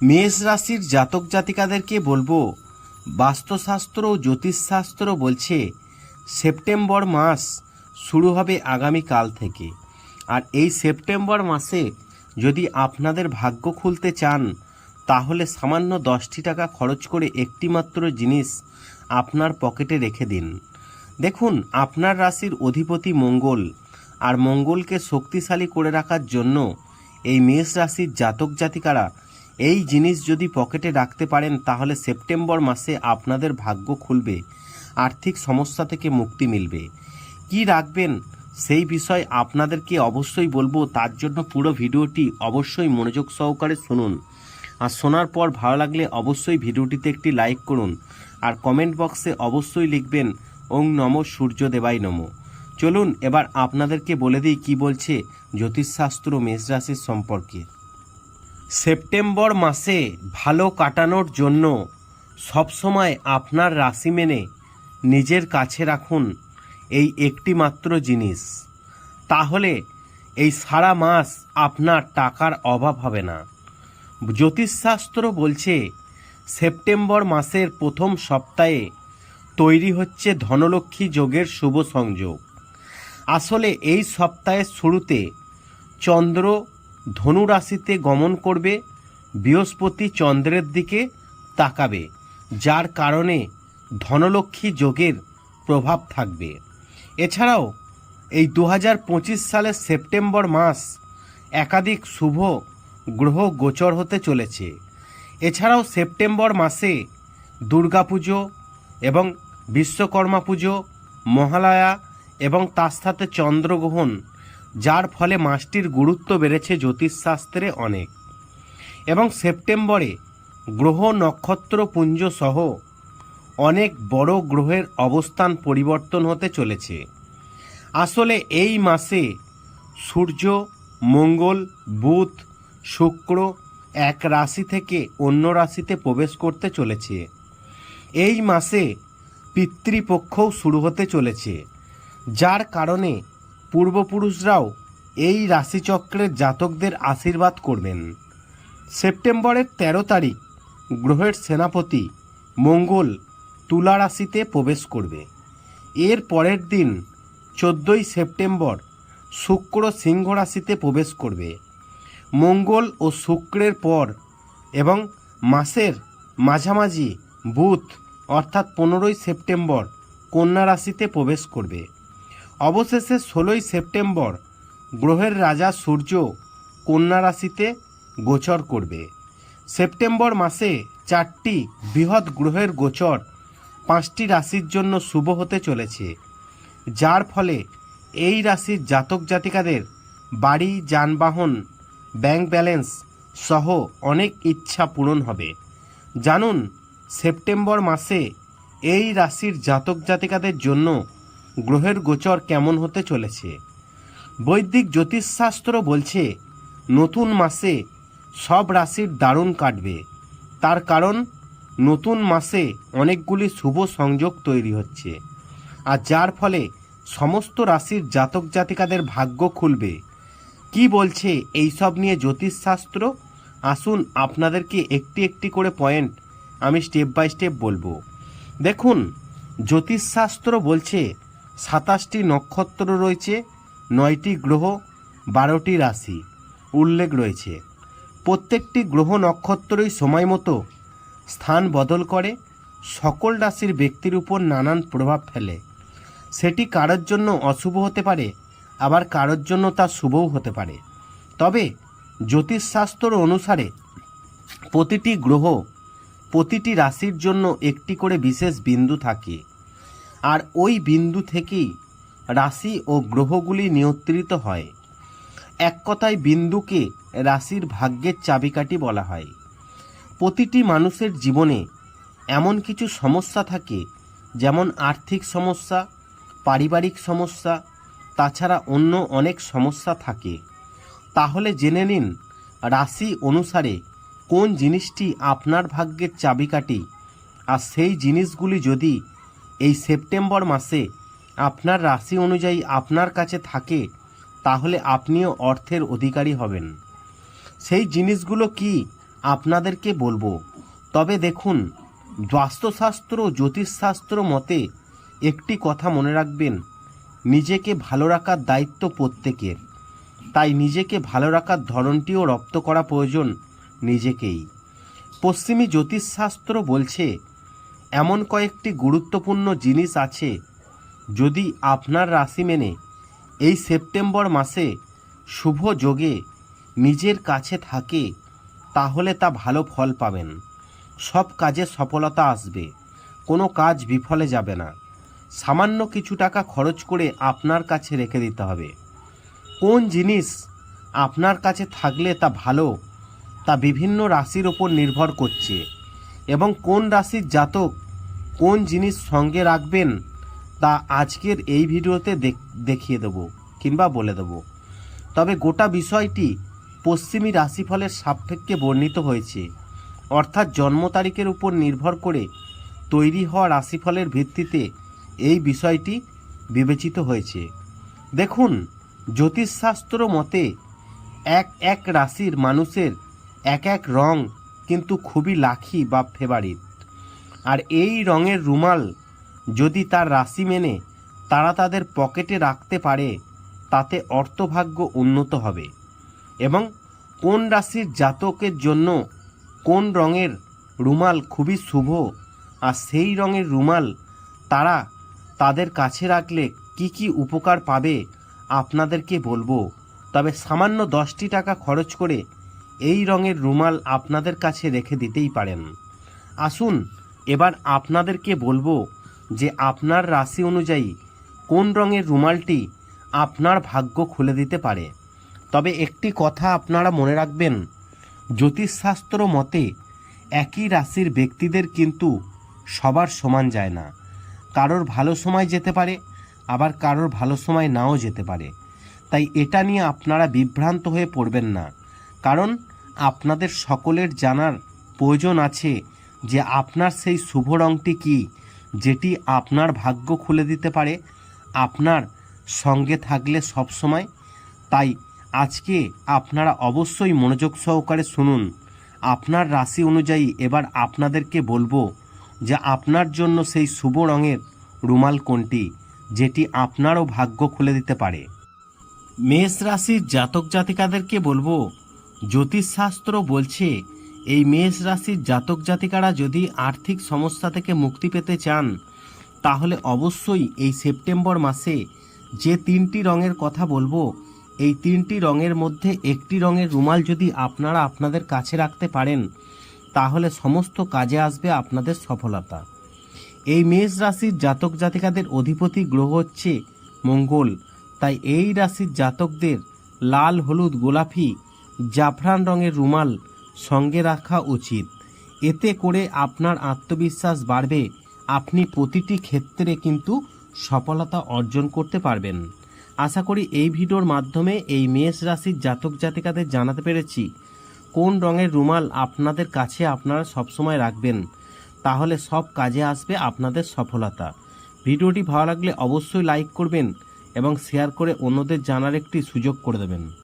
মেষ রাশির জাতক জাতিকাদেরকে বলব, বাস্তুশাস্ত্র ও জ্যোতিষশাস্ত্র বলছে, সেপ্টেম্বর মাস শুরু হবে আগামীকাল থেকে। আর এই সেপ্টেম্বর মাসে যদি আপনাদের ভাগ্য খুলতে চান, তাহলে সামান্য দশটি টাকা খরচ করে একটিমাত্র জিনিস আপনার পকেটে রেখে দিন। দেখুন, আপনার রাশির অধিপতি মঙ্গল, আর মঙ্গলকে শক্তিশালী করে রাখার জন্য এই মেষ রাশির জাতক জাতিকারা এই জিনিস যদি পকেটে রাখতে পারেন, তাহলে সেপ্টেম্বর মাসে আপনাদের ভাগ্য খুলবে, আর্থিক সমস্যা থেকে মুক্তি মিলবে। কি রাখবেন, সেই বিষয় আপনাদেরকে অবশ্যই বলব, তার জন্য পুরো ভিডিওটি অবশ্যই মনোযোগ সহকারে শুনুন। আর শোনার পর ভালো লাগলে অবশ্যই ভিডিওটিতে একটি লাইক করুন, আর কমেন্ট বক্সে অবশ্যই লিখবেন, ওং নম সূর্য দেবাই নম। চলুন, এবার আপনাদেরকে বলে দিই কি বলছে জ্যোতিষশাস্ত্র মেষ রাশির সম্পর্কে। সেপ্টেম্বর মাসে ভালো কাটানোর জন্য সবসময় আপনার রাশি মেনে নিজের কাছে রাখুন এই একটি মাত্র জিনিস। তাহলে এই সারা মাস আপনার টাকার অভাব হবে না। জ্যোতিষশাস্ত্র বলছে, সেপ্টেম্বর মাসের প্রথম সপ্তাহে তৈরি হচ্ছে ধনলক্ষ্মী যোগের শুভ সংযোগ। আসলে এই সপ্তাহের শুরুতে চন্দ্র ধনু রাশিতে গমন করবে, বৃহস্পতি চন্দ্রের দিকে তাকাবে, যার কারণে ধনলক্ষ্মী যোগের প্রভাব থাকবে। এছাড়াও, এই দু সালের সেপ্টেম্বর মাস একাধিক শুভ গ্রহ গোচর হতে চলেছে। এছাড়াও সেপ্টেম্বর মাসে দুর্গাপুজো এবং বিশ্বকর্মা পুজো, মহালয়া এবং তার সাথে চন্দ্রগ্রহণ যার ফলে মাসটির গুরুত্ব বেড়েছে জ্যোতিষশাস্ত্রে অনেক। এবং সেপ্টেম্বরে গ্রহ নক্ষত্রপুঞ্জ সহ অনেক বড় গ্রহের অবস্থান পরিবর্তন হতে চলেছে। আসলে এই মাসে সূর্য, মঙ্গল, বুধ, শুক্র এক রাশি থেকে অন্য রাশিতে প্রবেশ করতে চলেছে। এই মাসে পিতৃপক্ষও শুরু হতে চলেছে, যার কারণে পূর্বপুরুষরাও এই রাশিচক্রের জাতকদের আশীর্বাদ করবেন। সেপ্টেম্বরের ১৩ তারিখ গ্রহের সেনাপতি মঙ্গল তুলা রাশিতে প্রবেশ করবে। এর পরের দিন চোদ্দোই সেপ্টেম্বর শুক্র সিংহ রাশিতে প্রবেশ করবে। মঙ্গল ও শুক্রের পর এবং মাসের মাঝামাঝি বুধ অর্থাৎ পনেরোই সেপ্টেম্বর কন্যা রাশিতে প্রবেশ করবে। অবশেষে ষোলোই সেপ্টেম্বর গ্রহের রাজা সূর্য কন্যা রাশিতে গোচর করবে। সেপ্টেম্বর মাসে চারটি বৃহৎ গ্রহের গোচর পাঁচটি রাশির জন্য শুভ হতে চলেছে, যার ফলে এই রাশির জাতক জাতিকাদের বাড়ি, যানবাহন, ব্যাংক ব্যালেন্স সহ অনেক ইচ্ছা পূরণ হবে। জানুন, সেপ্টেম্বর মাসে এই রাশির জাতক জাতিকাদের জন্য গ্রহের গোচর কেমন হতে চলেছে? বৈদিক জ্যোতিষশাস্ত্র বলছে, নতুন মাসে সব রাশির দারুণ কাটবে। তার কারণ, নতুন মাসে অনেকগুলি শুভ সংযোগ তৈরি হচ্ছে। আর যার ফলে সমস্ত রাশির জাতক জাতিকাদের ভাগ্য খুলবে। কি বলছে এই সব নিয়ে জ্যোতিষশাস্ত্র? আসুন আপনাদেরকে একটি একটি করে পয়েন্ট আমি স্টেপ বাই স্টেপ বলব। দেখুন, জ্যোতিষশাস্ত্র বলছে সাতাশটি নক্ষত্র রয়েছে, নয়টি গ্রহ, বারোটি রাশি। উল্লেখ রয়েছে, প্রত্যেকটি গ্রহ নক্ষত্রই সময় মতো স্থান বদল করে, সকল রাশির ব্যক্তির উপর নানান প্রভাব ফেলে। সেটি কারোর জন্য অশুভ হতে পারে, আবার কারোর জন্য তা শুভও হতে পারে। তবে জ্যোতিষশাস্ত্র অনুসারে প্রতিটি গ্রহ প্রতিটি রাশির জন্য একটি করে বিশেষ বিন্দু থাকে। আর ওই বিন্দু থেকেই রাশি ও গ্রহগুলি নিয়ন্ত্রিত হয়। এক কথায় বিন্দুকে রাশির ভাগ্যের চাবিকাঠি বলা হয়। প্রতিটি মানুষের জীবনে এমন কিছু সমস্যা থাকে, যেমন আর্থিক সমস্যা, পারিবারিক সমস্যা, তাছাড়া অন্য অনেক সমস্যা থাকে। তাহলে জেনে নিন, রাশি অনুসারে কোন জিনিসটি আপনার ভাগ্যের চাবিকাঠি? আর সেই জিনিসগুলি যদি এই সেপ্টেম্বর মাসে আপনার রাশি অনুযায়ী আপনার কাছে থাকে, তাহলে আপনিও অর্থের অধিকারী হবেন। সেই জিনিসগুলো কি আপনাদেরকে বলব? তবে দেখুন, বাস্তুশাস্ত্র, জ্যোতিষশাস্ত্র মতে একটি কথা মনে রাখবেন, নিজেকে ভালো রাখার দায়িত্ব প্রত্যেকের। তাই নিজেকে ভালো রাখার ধরনটিও রপ্ত করা প্রয়োজন নিজেকেই। পশ্চিমী জ্যোতিষশাস্ত্র বলছে এমন কয়েকটি গুরুত্বপূর্ণ জিনিস আছে যদি আপনার রাশি মেনে এই সেপ্টেম্বর মাসে শুভ যোগে নিজের কাছে থাকে, তাহলে তা ভালো ফল পাবেন। সব কাজে সফলতা আসবে, কোনো কাজ বিফলে যাবে না। সামান্য কিছু টাকা খরচ করে আপনার কাছে রেখে দিতে হবে। কোন জিনিস আপনার কাছে থাকলে তা ভালো, তা বিভিন্ন রাশির ওপর নির্ভর করছে এবং কোন রাশির জাতক কোন জিনিস সঙ্গে রাখবেন তা আজকের এই ভিডিওতে দেখ- দেখিয়ে দেবো কিংবা বলে দেবো। তবে গোটা বিষয়টি পশ্চিমী রাশিফলের সাপেক্ষে বর্ণিত হয়েছে। অর্থাৎ জন্ম তারিখের উপর নির্ভর করে তৈরি হওয়া রাশিফলের ভিত্তিতে এই বিষয়টি বিবেচিত হয়েছে। দেখুন, জ্যোতিষশাস্ত্র মতে এক এক রাশির মানুষের এক এক রং কিন্তু খুবই লাখি বা ফেভারিট। আর এই রঙের রুমাল যদি তার রাশি মেনে, তারা তাদের পকেটে রাখতে পারে, তাতে অর্থভাগ্য উন্নত হবে। এবং কোন রাশির জাতকের জন্য কোন রঙের রুমাল খুবই শুভ আর সেই রঙের রুমাল তারা তাদের কাছে রাখলে কি কি উপকার পাবে আপনাদেরকে বলব। তবে সামান্য দশটি টাকা খরচ করে এই রঙের রুমাল আপনাদের কাছে রেখে দিতেই পারেন। আসুন এবার আপনাদেরকে বলব যে আপনার রাশি অনুযায়ী কোন রঙের রুমালটি আপনার ভাগ্য খুলে দিতে পারে। তবে একটি কথা আপনারা মনে রাখবেন, জ্যোতিষশাস্ত্র মতে একই রাশির ব্যক্তিদের কিন্তু সবার সমান যায় না। কারোর ভালো সময় যেতে পারে, আবার কারোর ভালো সময় নাও যেতে পারে। তাই এটা নিয়ে আপনারা বিভ্রান্ত হয়ে পড়বেন না। কারণ আপনাদের সকলের জানার প্রয়োজন আছে যে আপনার সেই শুভ রঙটি কী, যেটি আপনার ভাগ্য খুলে দিতে পারে, আপনার সঙ্গে থাকলে সব সময় তাই আজকে আপনারা অবশ্যই মনোযোগ সহকারে শুনুন। আপনার রাশি অনুযায়ী এবার আপনাদেরকে বলব যে আপনার জন্য সেই শুভ রঙের রুমাল কোনটি, যেটি আপনারও ভাগ্য খুলে দিতে পারে। মেষ রাশির জাতক জাতিকাদেরকে বলব, জ্যোতিষশাস্ত্র বলছে এই মেষ রাশির জাতক জাতিকারা যদি আর্থিক সমস্যা থেকে মুক্তি পেতে চান, তাহলে অবশ্যই এই সেপ্টেম্বর মাসে যে তিনটি রঙের কথা বলব, এই তিনটি রঙের মধ্যে একটি রঙের রুমাল যদি আপনারা আপনাদের কাছে রাখতে পারেন, তাহলে সমস্ত কাজে আসবে আপনাদের সফলতা। এই মেষ রাশির জাতক জাতিকাদের অধিপতি গ্রহ হচ্ছে মঙ্গল। তাই এই রাশির জাতকদের লাল, হলুদ, গোলাপি, জাফরান রঙের রুমাল সঙ্গে রাখা উচিত। এতে করে আপনার আত্মবিশ্বাস বাড়বে। আপনি প্রতিটি ক্ষেত্রে কিন্তু সফলতা অর্জন করতে পারবেন। আশা করি এই ভিডিওর মাধ্যমে এই মেষ রাশির জাতক জাতিকাদের জানাতে পেরেছি। কোন রঙের রুমাল আপনাদের কাছে আপনারা সবসময় রাখবেন? তাহলে সব কাজে আসবে আপনাদের সফলতা। ভিডিওটি ভালো লাগলে অবশ্যই লাইক করবেন এবং শেয়ার করে অন্যদের জানার একটি সুযোগ করে দেবেন।